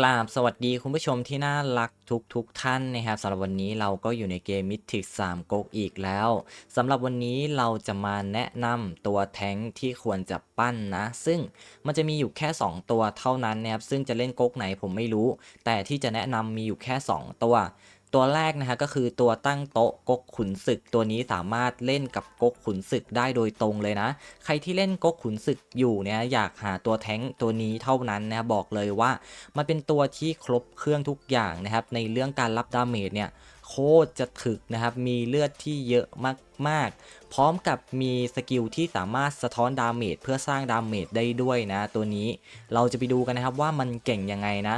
กราบสวัสดีคุณผู้ชมที่น่ารักทุกทุกๆท่านนะครับสำหรับวันนี้เราก็อยู่ในเกมมิติกสามก๊กอีกแล้วสำหรับวันนี้เราจะมาแนะนำตัวแท้งที่ควรจะปั้นนะ ซึ่งมันจะมีอยู่แค่ 2 ตัวเท่านั้นนะครับซึ่งจะเล่นก๊กไหนผมไม่รู้ แต่ที่จะแนะนำมีอยู่แค่ 2 ตัว ตัวแรกนะฮะก็คือตัวตั้งโต๊ะก๊กขุนศึก ตัวนี้สามารถเล่นกับก๊กขุนศึกได้โดยตรงเลยนะ ใครที่เล่นก๊กขุนศึกอยู่เนี่ยอยากหาตัวแท้งตัวนี้เท่านั้นนะบอกเลยว่า มันเป็นตัวที่ครบเครื่องทุกอย่างนะครับในเรื่องการรับดาเมจเนี่ยโคตรจะถึกนะครับ มีเลือดที่เยอะมาก ๆ พร้อมกับมีสกิลที่สามารถสะท้อนดาเมจเพื่อสร้างดาเมจได้ด้วยนะ ตัวนี้ เราจะไปดูกันนะครับว่ามันเก่งยังไงนะ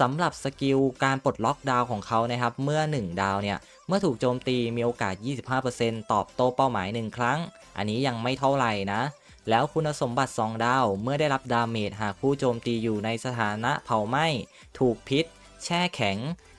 สำหรับสกิลการปลดล็อกดาวของเขานะครับ เมื่อ 1 ดาวเนี่ย เมื่อถูกโจมตีมีโอกาส 25%ตอบโต้เป้าหมาย 1 ครั้ง อันนี้ยังไม่เท่าไหร่นะ แล้วคุณสมบัติ 2 ดาว เมื่อได้รับดาเมจหากผู้โจมตีอยู่ในสถานะเผาไหม้ ถูกพิษ แช่แข็ง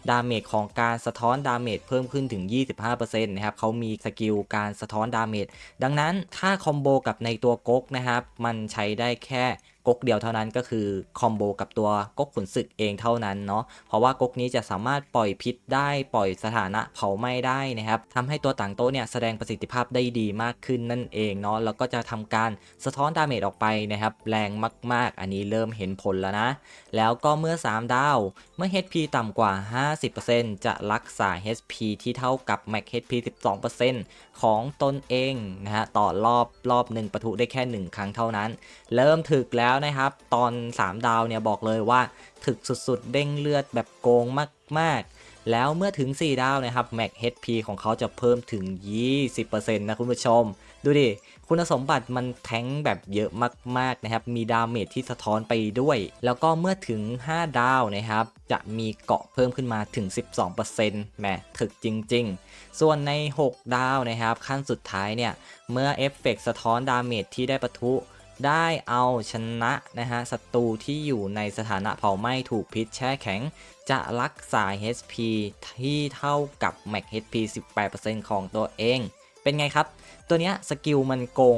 ดาเมจของการสะท้อนดาเมจเพิ่มขึ้นถึง 25%นะครับเขามีสกิลการสะท้อนดาเมจดังนั้นถ้าคอมโบกับในตัวก๊กนะครับมันใช้ได้แค่ก๊กเดียวเท่านั้นก็คือคอมโบกับตัวก๊กขุนศึกเองเท่านั้นเนาะเพราะว่าก๊กนี้จะสามารถปล่อยพิษได้ปล่อยสถานะเผาไหม้ได้นะครับทำให้ตัวต่างโต๊ะเนี่ยแสดงประสิทธิภาพได้ดีมากขึ้นนั่นเองเนาะแล้วก็จะทำการสะท้อนดาเมจออกไปนะครับแรงมาก ๆ อันนี้เริ่มเห็นผลแล้วนะ แล้วก็เมื่อ 3 ดาว เมื่อ HP ต่ำกว่า50%จะรักษา HP ที่เท่ากับ Max HP 12%ของตนเองนะฮะต่อรอบรอบหนึ่งประทุได้แค่ 1 ครั้งเท่านั้น เริ่มถึกแล้วนะครับ ตอน 3 ดาวเนี่ยบอกเลยว่าถึกสุดๆ เด้งเลือดแบบโกงมากๆ แล้วเมื่อถึง 4 ดาวนะครับ Max HP ของเขาจะเพิ่มถึง 20%นะคุณผู้ชม ดูดิ คุณสมบัติมันแท้งแบบเยอะมาก ๆ นะครับ มีดาเมจที่สะท้อนไปด้วย แล้วก็เมื่อถึง 5 ดาวนะครับ จะมีเกาะเพิ่มขึ้นมาถึง 12%แหมถึกจริง ๆ ส่วนใน 6 ดาวนะครับ ขั้นสุดท้ายเนี่ย เมื่อเอฟเฟกต์สะท้อนดาเมจที่ได้ปะทุ ได้เอาชนะนะฮะศัตรูที่อยู่ในสถานะเผาไหม้ถูกพิษแช่แข็ง จะรักษา HP ที่เท่ากับแม็ก HP 18%ของตัวเอง เป็นไงครับ ตัวเนี้ยสกิลมันโกง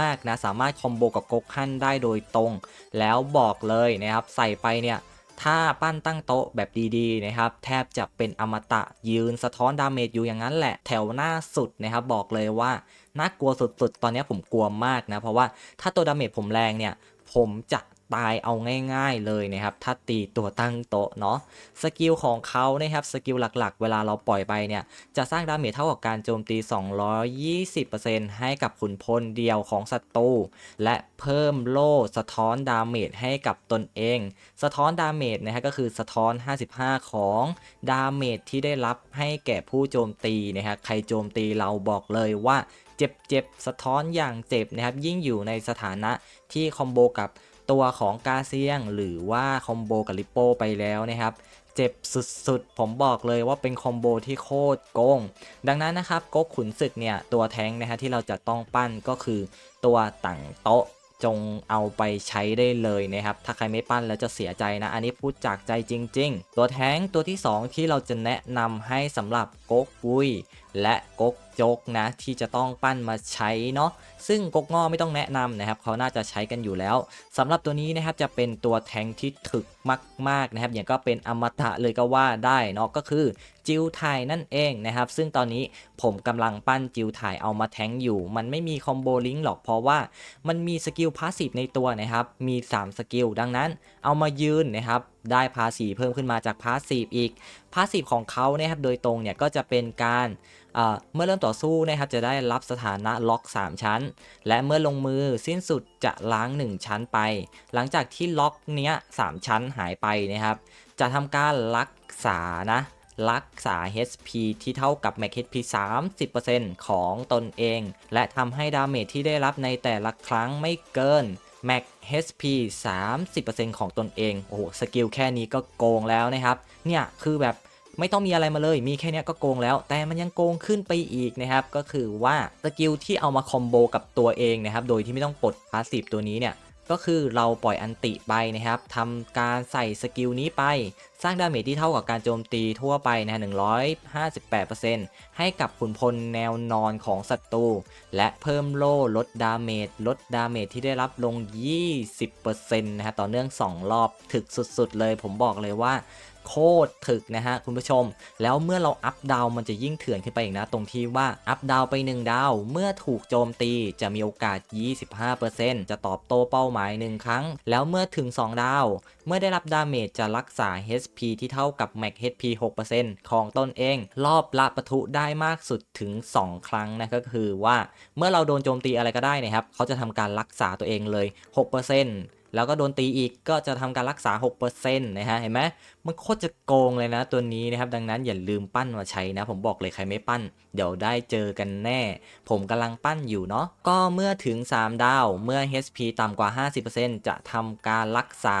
มาก ๆ นะ สามารถคอมโบกับก๊กขั้นได้โดยตรง แล้วบอกเลยนะครับ ใส่ไปเนี่ย ถ้าปั้นตั้งโต๊ะแบบดีๆนะครับ แทบจะเป็นอมตะยืนสะท้อนดาเมจอยู่อย่างนั้นแหละ แถวหน้าสุดนะครับบอกเลยว่าน่ากลัวสุดๆ ตอนนี้ผมกลัวมากนะ เพราะว่าถ้าตัวดาเมจผมแรงเนี่ย ผมจะ ตายเอาง่ายๆเลยนะครับ ถ้าตีตัวตั้งโต๊ะเนาะ สกิลของเขานะครับ สกิลหลักๆ เวลาเราปล่อยไปเนี่ย จะสร้างดาเมจเท่ากับการโจมตี 220%ให้กับขุนพลเดียวของศัตรู และเพิ่มโล่สะท้อนดาเมจให้กับตนเอง สะท้อนดาเมจนะฮะก็คือสะท้อน 55 ของดาเมจที่ได้รับให้แก่ผู้โจมตีนะฮะ ใครโจมตีเราบอกเลยว่าเจ็บเจ็บสะท้อนอย่างเจ็บนะครับ ยิ่งอยู่ในสถานะที่คอมโบกับ ตัวของกาเซียงหรือว่าคอมโบกับลิปโปไปแล้วนะครับเจ็บสุดๆ ผมบอกเลยว่าเป็นคอมโบที่โคตรโกง ดังนั้นนะครับก๊กขุนศึกเนี่ยตัวแท้งนะฮะที่เราจะต้องปั้นก็คือตัวต่างโต๊ะจงเอาไปใช้ได้เลยนะครับ ถ้าใครไม่ปั้นแล้วจะเสียใจนะ อันนี้พูดจากใจจริง ๆ ตัวแท้งตัวที่ 2 ที่เราจะแนะนำให้สำหรับก๊กวุยและก๊กจกนะที่จะต้องปั้นมาใช้เนาะซึ่งกกงอไม่ต้องแนะนำนะครับเขาน่าจะใช้กันอยู่แล้วสำหรับตัวนี้นะครับจะเป็นตัวแทงที่ถึกมากๆนะครับ อย่างก็เป็นอมตะเลยก็ว่าได้เนาะก็คือจิวไทยนั่นเองนะครับ ซึ่งตอนนี้ผมกำลังปั้นจิวไทยเอามาแทงอยู่ มันไม่มีคอมโบลิงก์หรอกเพราะว่ามันมีสกิลพาสซีฟในตัวนะครับ มี 3 สกิลดังนั้น เอามายืนนะครับได้พาสีเพิ่มขึ้นมาจากพาสซีฟอีก พาสซีฟของเขานะครับโดยตรงเนี่ยก็จะเป็นการเมื่อเริ่มต่อสู้นะครับจะได้รับสถานะล็อก 3 ชั้น และเมื่อลงมือสิ้นสุดจะล้าง 1 ชั้นไป หลังจากที่ล็อกเนี้ย3ชั้นหายไปนะครับ จะทำการรักษานะรักษา HP ที่เท่ากับ Max HP 30%ของตนเอง และทำให้ดาเมจที่ได้รับในแต่ละครั้งไม่เกิน Max HP 30%ของตนเอง โอ้โห สกิลแค่นี้ก็โกงแล้วนะครับ เนี่ย คือแบบ ไม่ต้องมีอะไรมาเลย มีแค่นี้ก็โกงแล้ว แต่มันยังโกงขึ้นไปอีกนะครับ ก็คือว่าสกิลที่เอามาคอมโบกับตัวเองนะครับ โดยที่ไม่ต้องปลดพาสซีฟตัวนี้เนี่ยก็คือเราปล่อยอันติไปนะครับทำการใส่สกิลนี้ไป สร้างดาเมจที่เท่ากับการโจมตีทั่วไปนะฮะ158%ให้กับขุนพลแนวนอนของศัตรู และเพิ่มโล่ลดดาเมจลดดาเมจที่ได้รับลง 20%นะฮะต่อเนื่อง 2 รอบถึกสุดๆเลย ผมบอกเลยว่า โคตรถึกนะฮะคุณผู้ชม แล้วเมื่อเราอัพดาวมันจะยิ่งเถื่อนขึ้นไปอีกนะ ตรงที่ว่าอัพดาวไป 1 ดาว เมื่อถูกโจมตีจะมีโอกาส 25%จะตอบโต้เป้าหมาย 1 ครั้ง แล้วเมื่อถึง 2 ดาว เมื่อได้รับดาเมจจะรักษา HP ที่เท่ากับ Max HP 6%ของตนเอง รอบละปะทุได้มากสุดถึง 2 ครั้งนะก็คือว่าเมื่อเราโดนโจมตีอะไรก็ได้นะครับเขาจะทำการรักษาตัวเองเลย 6% แล้วก็โดนตีอีกก็จะทำการรักษา 6%นะฮะ เห็นไหมมันโคตรจะโกงเลยนะตัวนี้นะครับ ดังนั้นอย่าลืมปั้นมาใช้นะ ผมบอกเลยใครไม่ปั้น เดี๋ยวได้เจอกันแน่ ผมกำลังปั้นอยู่เนาะ ก็เมื่อถึง 3 ดาว เมื่อ HP ต่ำกว่า 50%จะทำการรักษา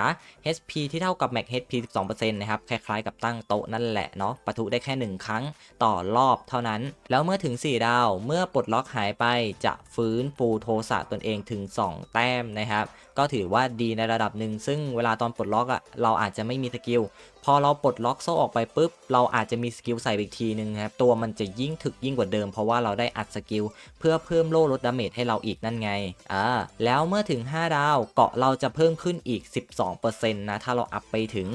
HP ที่เท่ากับ Max HP 12%นะครับ คล้ายๆกับตั้งโต๊ะนั่นแหละเนาะ ปะทุได้แค่ 1 ครั้งต่อรอบเท่านั้น แล้วเมื่อถึง 4 ดาว เมื่อปลดล็อกหายไปจะฟื้นฟูโทสะตนเองถึง 2 แต้มนะครับ ก็ถือว่าดีในระดับหนึ่งซึ่งเวลาตอนปลดล็อกอะ่ะเราอาจจะไม่มีสกิลพอเราปลดล็อกโซ่ออกไปปุ๊บเราอาจจะมีสกิลใส่อีกทีนึงครับตัวมันจะยิ่งถึกยิ่งกว่าเดิม เพราะว่าเราได้อัดสกิลเพื่อเพิ่มโล่ลดดาเมจให้เราอีกนั่นไงอ่าแล้วเมื่อถึง 5 ดาวเกาะเราจะเพิ่มขึ้นอีก 12%นะถ้าเราอัพไปถึง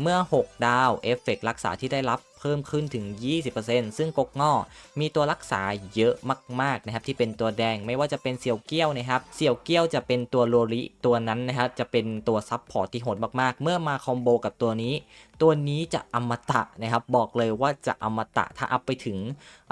เมื่อ 6 ดาวเอฟเฟกต์รักษาที่ได้รับ เพิ่มขึ้นถึง 20%ซึ่งกกง่อมีตัวรักษาเยอะมากๆนะครับที่เป็นตัวแดงไม่ว่าจะเป็นเสี่ยวเกี้ยวนะครับเสี่ยวเกี้ยวจะเป็นตัวโลลิตัวนั้นนะครับจะเป็นตัวซับพอร์ตที่โหดมากๆ เมื่อมาคอมโบกับตัวนี้ ตัวนี้จะอมตะนะครับบอกเลยว่าจะอมตะถ้าอัพไปถึง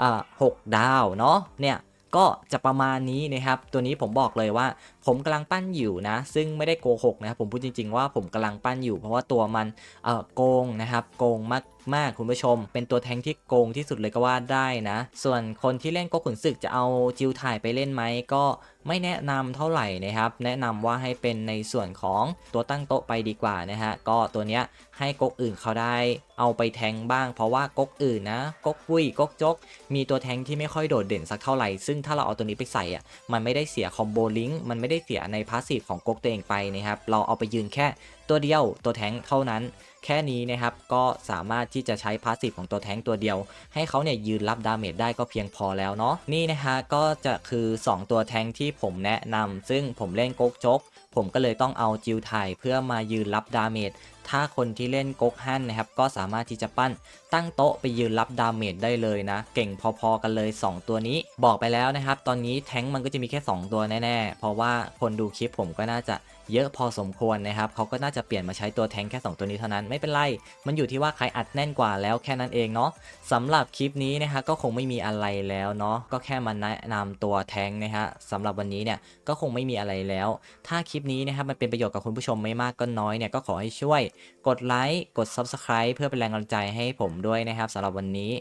อ่า6ดาวเนาะเนี่ยก็จะประมาณนี้นะครับ ตัวนี้ผมบอกเลยว่า ผมกำลังปั้นอยู่นะ ซึ่งไม่ได้โกหกนะครับ ผมพูดจริง ๆ ว่าผมกำลังปั้นอยู่ เพราะว่าตัวมันเอ่อโกงนะครับ โกงมากมากคุณผู้ชม เป็นตัวแทงที่โกงที่สุดเลยก็ว่าได้นะ ส่วนคนที่เล่นโกขุนศึกจะเอาจิวถ่ายไปเล่นไหมก็ไม่แนะนำเท่าไหร่นะครับ แนะนำว่าให้เป็นในส่วนของตัวตั้งโต๊ะไปดีกว่านะฮะ ก็ตัวเนี้ยให้ก๊กอื่นเขาได้เอาไปแทงบ้าง เพราะว่าก๊กอื่นนะก๊กปุ้ยก๊กจก มีตัวแทงที่ไม่ค่อยโดดเด่นสักเท่าไหร่ ซึ่งถ้าเราเอาตัวนี้ไปใส่อะ มันไม่ได้เสียคอมโบลิงก์ มันไม่ได้เสียในพาสซีฟของก๊กตัวเองไปนะครับ เราเอาไปยืนแค่ตัวเดียวตัวแทงเท่านั้น แค่นี้นะครับก็สามารถที่จะใช้พาสซีฟของตัวแท้งตัวเดียว ให้เขาเนี่ยยืนรับดาเมจได้ก็เพียงพอแล้วเนาะนี่นะฮะก็จะคือ 2 ตัวแท้งที่ผมแนะนำซึ่งผมเล่นก๊กจกผมก็เลยต้องเอาจิวไทยเพื่อมายืนรับดาเมจ ถ้าคนที่เล่นก๊กฮั่นนะครับก็สามารถที่จะปั้นตั้งโต๊ะไปยืนรับดาเมจได้เลยนะ เก่งพอๆกันเลย 2 ตัวนี้บอกไปแล้วนะครับ ตอนนี้แท้งมันก็จะมีแค่ 2 ตัวแน่ๆ เพราะว่าคนดูคลิปผมก็น่าจะ เยอะพอสมควรนะครับเขาก็น่าจะเปลี่ยนมาใช้ตัวแทงแค่ 2 ตัวนี้เท่านั้นไม่เป็นไร มันอยู่ที่ว่าใครอัดแน่นกว่าแล้วแค่นั้นเองเนาะสำหรับคลิปนี้นะฮะก็คงไม่มีอะไรแล้วเนาะก็แค่มาแนะนำตัวแทงนะฮะสำหรับวันนี้เนี่ยก็คงไม่มีอะไรแล้ว ถ้าคลิปนี้นะครับมันเป็นประโยชน์กับคุณผู้ชมไม่มากก็น้อยเนี่ยก็ขอให้ช่วย กดไลค์กด Subscribe เพื่อเป็นแรงกำลังใจให้ผมด้วยนะครับสำหรับวันนี้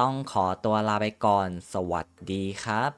ต้องขอตัวลาไปก่อน สวัสดีครับ